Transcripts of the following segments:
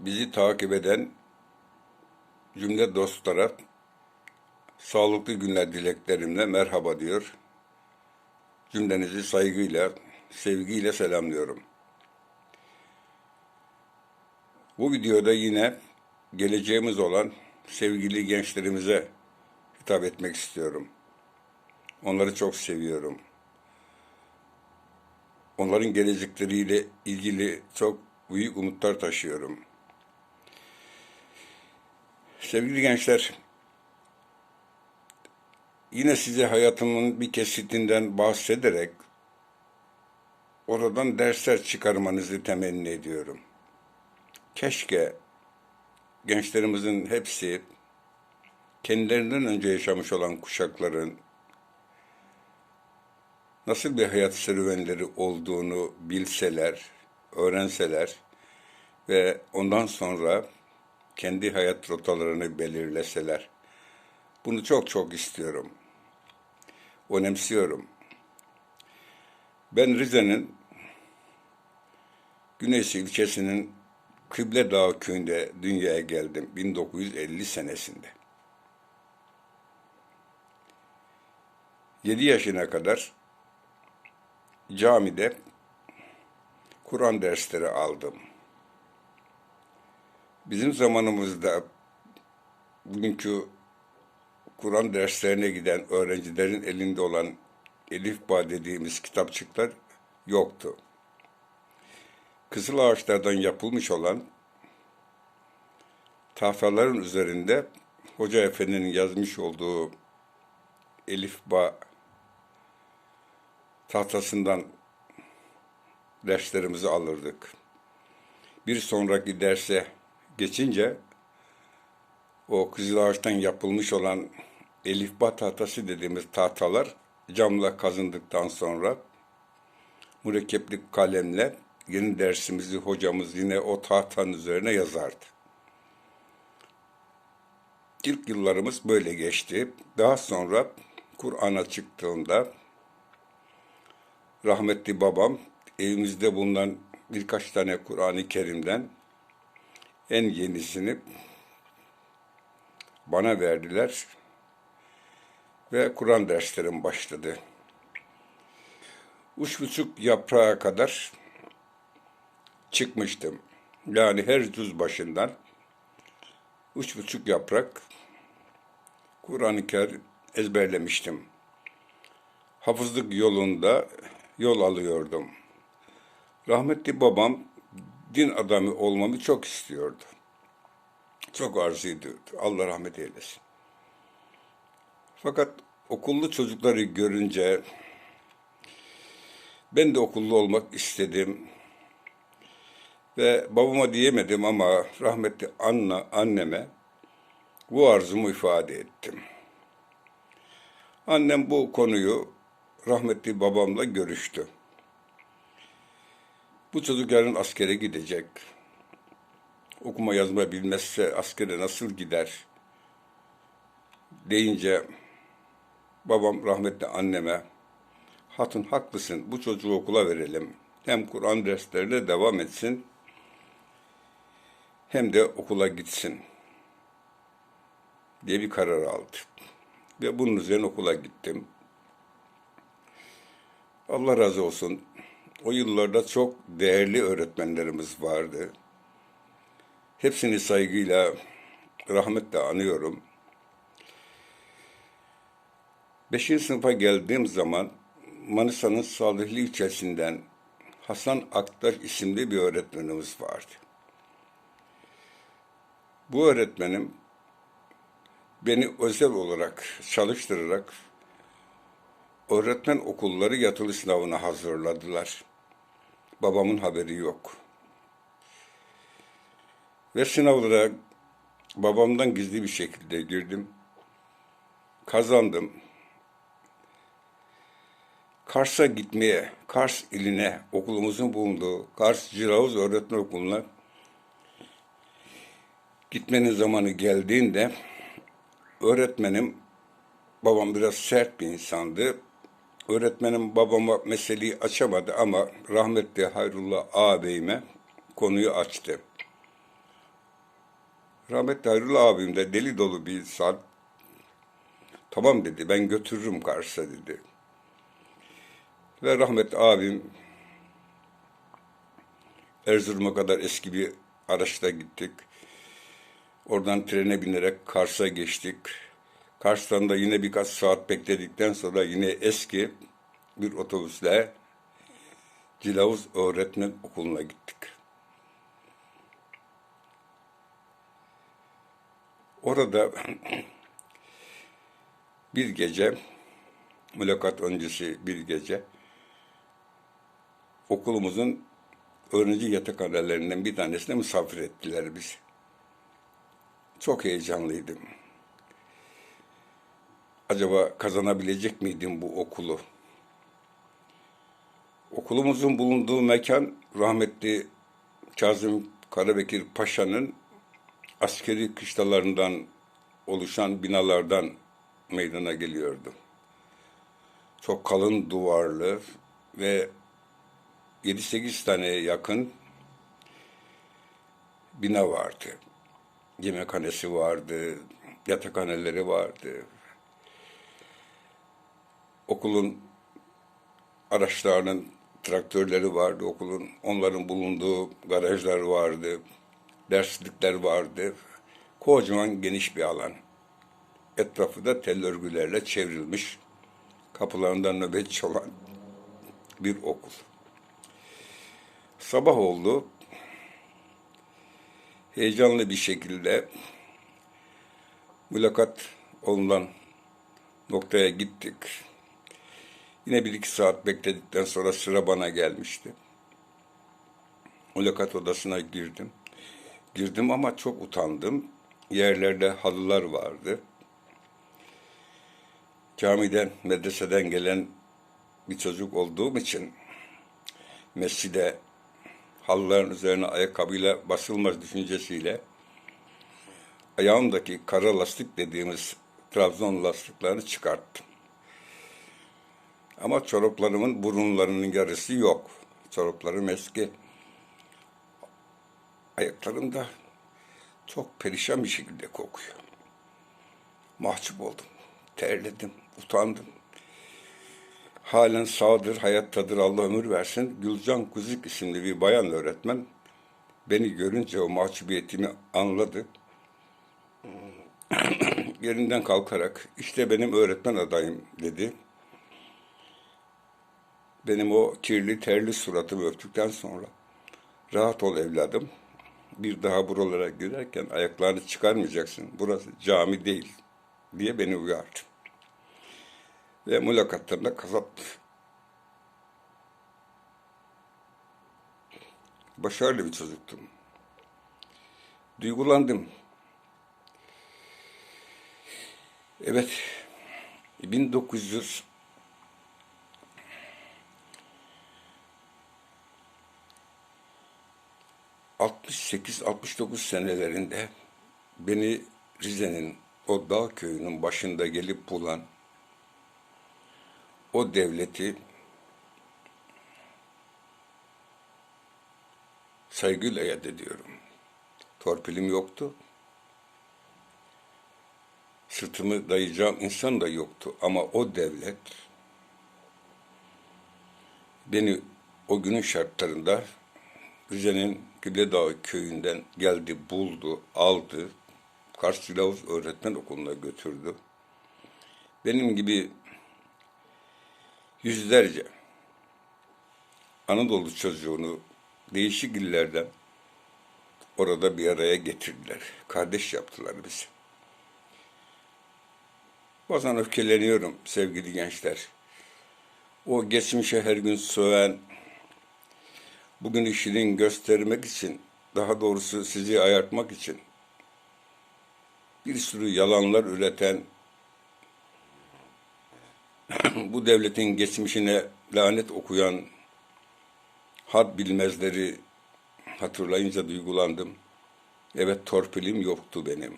bizi takip eden cümle dostlara sağlıklı günler dileklerimle merhaba diyor. Cümlenizi saygıyla, sevgiyle selamlıyorum. Bu videoda yine geleceğimiz olan sevgili gençlerimize hitap etmek istiyorum. Onları çok seviyorum. Onların gelecekleriyle ilgili çok büyük umutlar taşıyorum. Sevgili gençler, yine size hayatımın bir kesitinden bahsederek oradan dersler çıkarmanızı temenni ediyorum. Keşke gençlerimizin hepsi kendilerinden önce yaşamış olan kuşakların nasıl bir hayat serüvenleri olduğunu bilseler, öğrenseler ve ondan sonra kendi hayat rotalarını belirleseler. Bunu çok çok istiyorum. Önemsiyorum. Ben Rize'nin Güneysi ilçesinin Kıble Dağı köyünde dünyaya geldim 1950 senesinde. 7 yaşına kadar camide Kur'an dersleri aldım. Bizim zamanımızda bugünkü Kur'an derslerine giden öğrencilerin elinde olan Elif Ba dediğimiz kitapçıklar yoktu. Kızıl ağaçlardan yapılmış olan tahtaların üzerinde Hoca Efendi'nin yazmış olduğu Elif Ba tahtasından derslerimizi alırdık. Bir sonraki derse geçince o kızıl ağaçtan yapılmış olan elifba tahtası dediğimiz tahtalar camla kazındıktan sonra mürekkepli kalemle yeni dersimizi hocamız yine o tahtanın üzerine yazardı. İlk yıllarımız böyle geçti. Daha sonra Kur'an'a çıktığımda rahmetli babam evimizde bulunan birkaç tane Kur'an-ı Kerim'den en yenisini bana verdiler ve Kur'an derslerim başladı. Üç buçuk yaprağa kadar çıkmıştım. Yani her cüz başından üç buçuk yaprak Kur'an-ı Kerim ezberlemiştim. Hafızlık yolunda yol alıyordum. Rahmetli babam din adamı olmamı çok istiyordu. Çok arzu ediyordu. Allah rahmet eylesin. Fakat okullu çocukları görünce ben de okullu olmak istedim. Ve babama diyemedim ama rahmetli anne, anneme bu arzumu ifade ettim. Annem bu konuyu rahmetli babamla görüştü. Bu çocuk yarın askere gidecek. Okuma yazma bilmezse askere nasıl gider? Deyince babam rahmetli anneme hatun haklısın bu çocuğu okula verelim. Hem Kur'an derslerine devam etsin hem de okula gitsin diye bir karar aldı. Ve bunun üzerine okula gittim. Allah razı olsun. O yıllarda çok değerli öğretmenlerimiz vardı. Hepsini saygıyla, rahmetle anıyorum. Beşinci sınıfa geldiğim zaman Manisa'nın Salihli ilçesinden Hasan Aktaş isimli bir öğretmenimiz vardı. Bu öğretmenim beni özel olarak çalıştırarak öğretmen okulları yatılı sınavına hazırladılar. Babamın haberi yok. Ve sınavlara babamdan gizli bir şekilde girdim. Kazandım. Kars'a gitmeye, Kars iline, okulumuzun bulunduğu Kars Ciravuz Öğretmen Okulu'na gitmenin zamanı geldiğinde öğretmenim, babam biraz sert bir insandı. Öğretmenim babama meseleyi açamadı ama rahmetli Hayrullah ağabeyime konuyu açtı. Rahmetli Hayrullah abim de deli dolu bir insan. Tamam dedi ben götürürüm Kars'a dedi. Ve rahmetli abim Erzurum'a kadar eski bir araçla gittik. Oradan trene binerek Kars'a geçtik. Kars'tan da yine birkaç saat bekledikten sonra yine eski bir otobüsle Cilavuz Öğretmen Okulu'na gittik. Orada bir gece, mülakat öncesi bir gece, okulumuzun öğrenci yatakhanelerinden bir tanesine misafir ettiler bizi. Çok heyecanlıydım. Acaba kazanabilecek miydim bu okulu? Okulumuzun bulunduğu mekan rahmetli Kazım Karabekir Paşa'nın askeri kışlalarından oluşan binalardan meydana geliyordu. Çok kalın duvarlı ve 7-8 tane yakın bina vardı. Yemekhanesi vardı, yatakhaneleri vardı. Okulun araçlarının traktörleri vardı okulun. Onların bulunduğu garajlar vardı. Derslikler vardı. Kocaman geniş bir alan. Etrafı da tel örgülerle çevrilmiş. Kapılarında nöbetçi olan bir okul. Sabah oldu. Heyecanlı bir şekilde mülakat olunan noktaya gittik. Yine bir iki saat bekledikten sonra sıra bana gelmişti. Mülakat odasına girdim. Girdim ama çok utandım. Yerlerde halılar vardı. Camiden, medreseden gelen bir çocuk olduğum için mescide halıların üzerine ayakkabıyla basılmaz düşüncesiyle ayağımdaki kara lastik dediğimiz Trabzon lastiklerini çıkarttım. Ama çoraplarımın burunlarının yarısı yok. Çoraplarım eski. Ayaklarım da çok perişan bir şekilde kokuyor. Mahcup oldum. Terledim, utandım. Halen sağdır, hayattadır Allah ömür versin. Gülcan Kuzik isimli bir bayan öğretmen beni görünce o mahcubiyetimi anladı. Yerinden kalkarak işte benim öğretmen adayım dedi. Benim o kirli terli suratımı öptükten sonra rahat ol evladım. Bir daha buralara girerken ayaklarını çıkarmayacaksın. Burası cami değil diye beni uyardı. Ve mülakatlarında kazandı. Başarılı bir çocuktum. Duygulandım. Evet, 1900 68-69 senelerinde beni Rize'nin o dağ köyünün başında gelip bulan o devleti saygıyla yad ediyorum. Torpilim yoktu. Sırtımı dayayacağım insan da yoktu. Ama o devlet beni o günün şartlarında Rize'nin Kibledağ köyünden geldi, buldu, aldı. Kars Silavuz Öğretmen Okulu'na götürdü. Benim gibi yüzlerce Anadolu çocuğunu değişik illerden orada bir araya getirdiler. Kardeş yaptılar bizi. Bazen öfkeleniyorum sevgili gençler. O geçmişe her gün söven, bugün işini göstermek için, daha doğrusu sizi ayartmak için bir sürü yalanlar üreten, bu devletin geçmişine lanet okuyan had bilmezleri hatırlayınca duygulandım. Evet torpilim yoktu benim.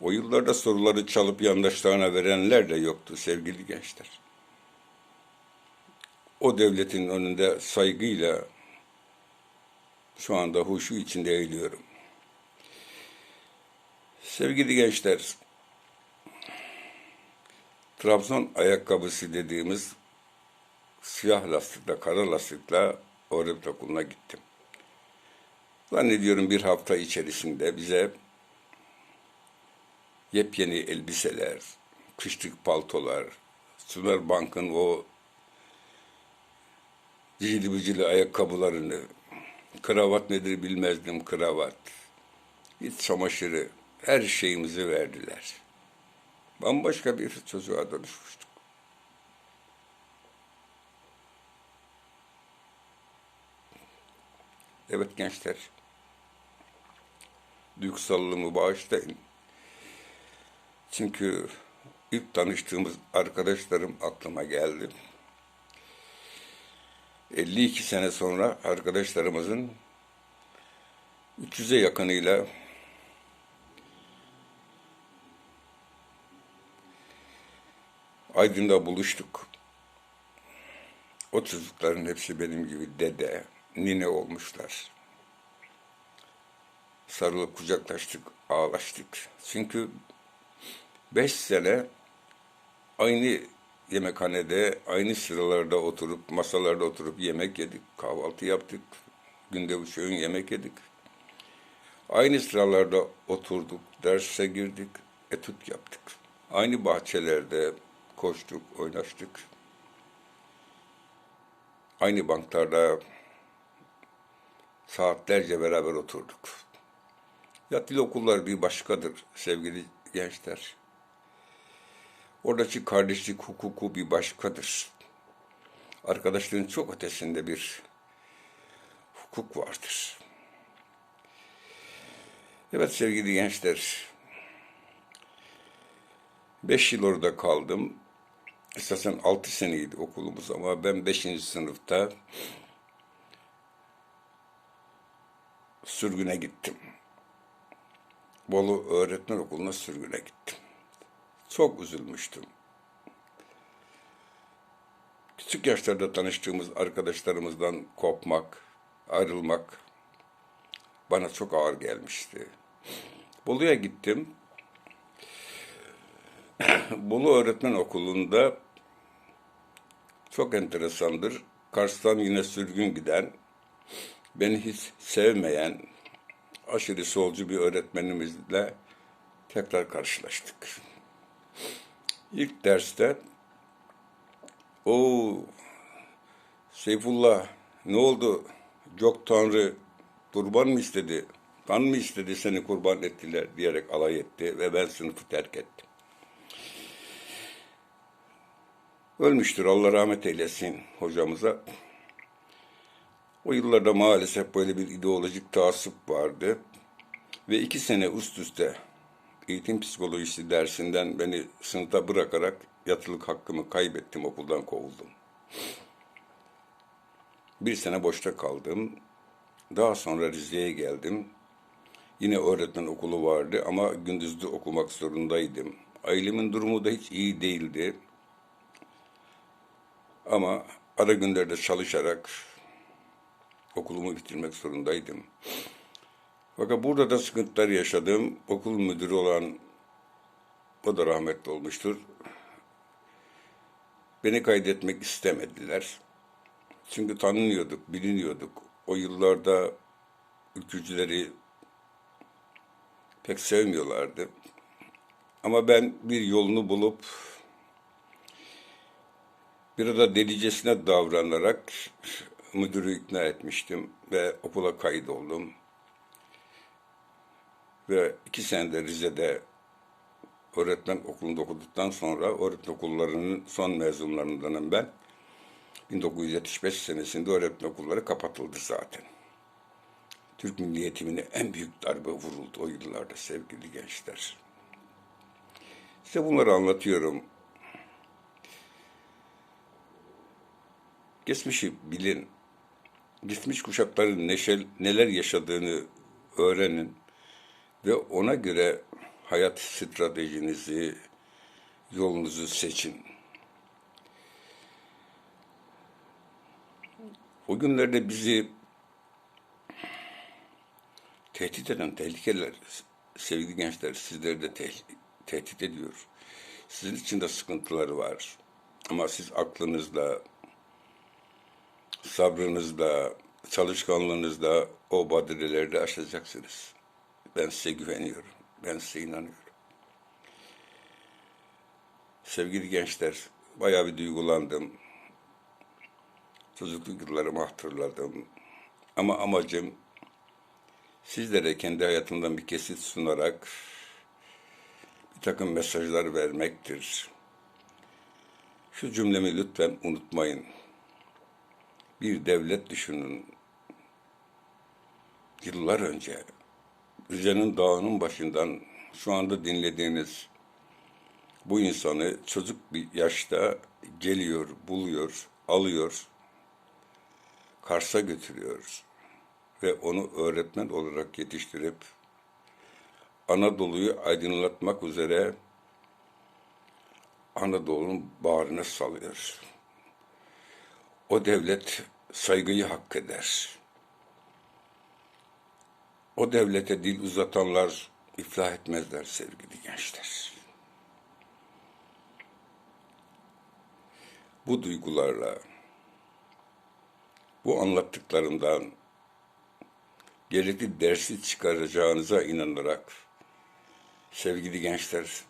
O yıllarda soruları çalıp yandaşlarına verenler de yoktu sevgili gençler. O devletin önünde saygıyla şu anda huşu içinde eğiliyorum. Sevgili gençler, Trabzon ayakkabısı dediğimiz siyah lastikle, kara lastikle Orep okuluna gittim. Zannediyorum bir hafta içerisinde bize yepyeni elbiseler, kışlık paltolar, Sümer Bank'ın o cicili bicili ayakkabılarını, kravat nedir bilmezdim kravat, iç çamaşırı, her şeyimizi verdiler. Bambaşka bir çocuğa dönüşmüştük. Evet gençler, duygusallığımı bağışlayın. Çünkü ilk tanıştığımız arkadaşlarım aklıma geldi. 52 sene sonra arkadaşlarımızın 300'e yakınıyla Aydın'da buluştuk. O çocukların hepsi benim gibi dede, nine olmuşlar. Sarılıp kucaklaştık, ağlaştık. Çünkü beş sene aynı yemekhanede, aynı sıralarda oturup, masalarda oturup yemek yedik, kahvaltı yaptık. Günde üç öğün yemek yedik. Aynı sıralarda oturduk, derse girdik, etüt yaptık. Aynı bahçelerde koştuk, oynaştık. Aynı banklarda saatlerce beraber oturduk. Yatılı okullar bir başkadır sevgili gençler. Oradaki kardeşlik hukuku bir başkadır. Arkadaşlığın çok ötesinde bir hukuk vardır. Evet sevgili gençler, beş yıl orada kaldım. Esasen altı seneydi okulumuz ama ben beşinci sınıfta sürgüne gittim. Bolu Öğretmen Okulu'na sürgüne gittim. Çok üzülmüştüm. Küçük yaşlarda tanıştığımız arkadaşlarımızdan kopmak, ayrılmak bana çok ağır gelmişti. Bolu'ya gittim. Bolu Öğretmen Okulu'nda çok enteresandır. Kars'tan yine sürgün giden, beni hiç sevmeyen, aşırı solcu bir öğretmenimizle tekrar karşılaştık. İlk derste o Seyfullah ne oldu? Yok Tanrı kurban mı istedi? Tan mı istedi seni kurban ettiler diyerek alay etti ve ben sınıfı terk ettim. Ölmüştür Allah rahmet eylesin hocamıza. O yıllarda maalesef böyle bir ideolojik taassup vardı. Ve iki sene üst üste eğitim psikolojisi dersinden beni sınıfta bırakarak yatılık hakkımı kaybettim, okuldan kovuldum. Bir sene boşta kaldım. Daha sonra Rize'ye geldim. Yine öğretmen okulu vardı ama gündüzde okumak zorundaydım. Ailemin durumu da hiç iyi değildi. Ama ara günlerde çalışarak okulumu bitirmek zorundaydım. Fakat burada da sıkıntılar yaşadım. Okul müdürü olan o da rahmetli olmuştur. Beni kaydetmek istemediler. Çünkü tanınıyorduk, biliniyorduk. O yıllarda ülkücüleri pek sevmiyorlardı. Ama ben bir yolunu bulup bir da delicesine davranarak müdürü ikna etmiştim ve okula kaydoldum. Ve iki senede Rize'de öğretmen okulunda okuduktan sonra öğretmen okullarının son mezunlarındanım ben. 1975 senesinde öğretmen okulları kapatıldı zaten. Türk milli eğitimine en büyük darbe vuruldu o yıllarda sevgili gençler. Size bunları anlatıyorum. Geçmişi bilin. Geçmiş kuşakların neşel, neler yaşadığını öğrenin ve ona göre hayat stratejinizi, yolunuzu seçin. O günlerde bizi tehdit eden tehlikeler sevgili gençler sizleri de te- tehdit ediyor. Sizin için de sıkıntıları var. Ama siz aklınızla, sabrınızla, çalışkanlığınızla o badireleri de aşacaksınız. Ben size güveniyorum. Ben size inanıyorum. Sevgili gençler, bayağı bir duygulandım. Çocukluk yıllarımı hatırladım. Ama amacım sizlere kendi hayatımdan bir kesit sunarak bir takım mesajlar vermektir. Şu cümlemi lütfen unutmayın. Bir devlet düşünün. Yıllar önce Rize'nin dağının başından şu anda dinlediğiniz bu insanı çocuk bir yaşta geliyor, buluyor, alıyor, Kars'a götürüyor ve onu öğretmen olarak yetiştirip Anadolu'yu aydınlatmak üzere Anadolu'nun bağrına salıyor. O devlet saygıyı hak eder. O devlete dil uzatanlar iflah etmezler sevgili gençler. Bu duygularla, bu anlattıklarımdan gerekli dersi çıkaracağınıza inanarak sevgili gençler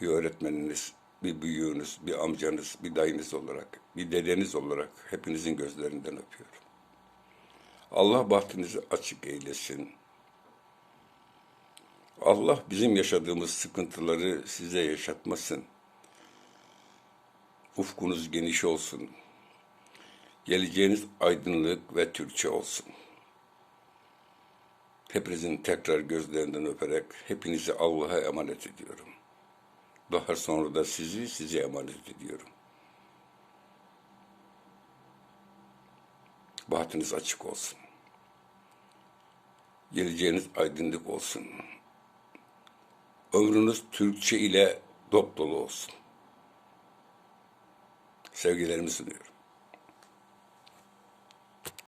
bir öğretmeniniz, bir büyüğünüz, bir amcanız, bir dayınız olarak, bir dedeniz olarak hepinizin gözlerinden öpüyorum. Allah bahtınızı açık eylesin. Allah bizim yaşadığımız sıkıntıları size yaşatmasın. Ufkunuz geniş olsun. Geleceğiniz aydınlık ve Türkçe olsun. Hepinizin tekrar gözlerinden öperek hepinizi Allah'a emanet ediyorum. Daha sonra da sizi size emanet ediyorum. Bahtınız açık olsun. Geleceğiniz aydınlık olsun. Ömrünüz Türkçe ile dop dolu olsun. Sevgilerimi sunuyorum.